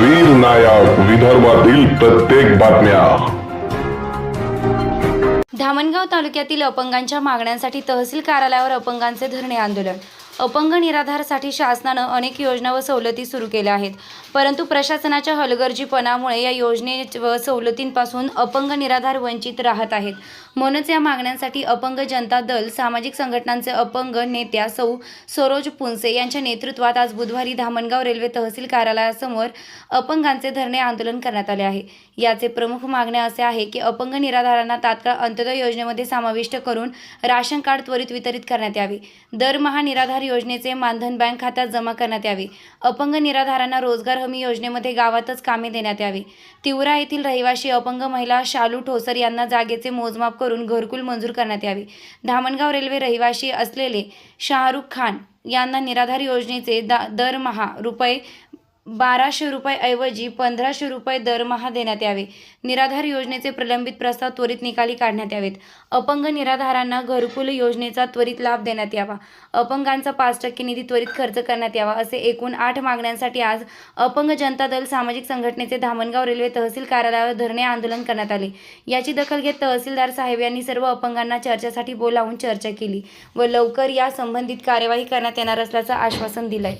वीर नायक विदर्भातील प्रत्येक बातम्या. धामणगाव तालुक्यातील अपंगांच्या मागण्यांसाठी तहसील कार्यालयावर अपंगांचे धरणे आंदोलन. अपंग निराधारसाठी शासनानं अनेक योजना व सवलती सुरू केल्या आहेत. परंतु प्रशासनाच्या हलगर्जीपणामुळे या योजने व सवलतींपासून अपंग निराधार वंचित राहत आहेत. म्हणूनच या मागण्यांसाठी अपंग जनता दल सामाजिक संघटनांचे अपंग नेत्या सौ. सरोज पुनसे यांच्या नेतृत्वात आज बुधवारी धामणगाव रेल्वे तहसील कार्यालयासमोर अपंगांचे धरणे आंदोलन करण्यात आले आहे. याचे प्रमुख मागण्या असे आहे की अपंग निराधारांना तात्काळ अंत्योदय योजनेमध्ये समाविष्ट करून राशन कार्ड त्वरित वितरित करण्यात यावे. दरमहा निराधार योजनेचे मानधन बँक खात्यात जमा करण्यात यावे. अपंग निराधारांना रोजगार हमी योजनेमध्ये गावातच कामे देण्यात यावे. तिवरा येथील रहिवाशी अपंग महिला शालू ठोसर यांना जागेचे मोजमाप करून घरकुल मंजूर करण्यात यावे. धामणगाव रेल्वे रहिवाशी असलेले शाहरुख खान यांना निराधार योजनेचे दा दरमहा रुपये बाराशे रुपयाऐवजी पंधराशे रुपये दरमहा देण्यात यावे. निराधार योजनेचे प्रलंबित प्रस्ताव त्वरित निकाली काढण्यात यावेत. अपंग निराधारांना घरकुल योजनेचा त्वरित लाभ देण्यात यावा. अपंगांचा पाच टक्के निधी त्वरित खर्च करण्यात यावा असे एकूण आठ मागण्यांसाठी आज अपंग जनता दल सामाजिक संघटनेचे धामणगाव रेल्वे तहसील कार्यालयावर धरणे आंदोलन करण्यात आले. याची दखल घेत तहसीलदार साहेब यांनी सर्व अपंगांना चर्चेसाठी बोलावून चर्चा केली व लवकर या संबंधित कार्यवाही करण्यात येणार असल्याचं आश्वासन दिलंय.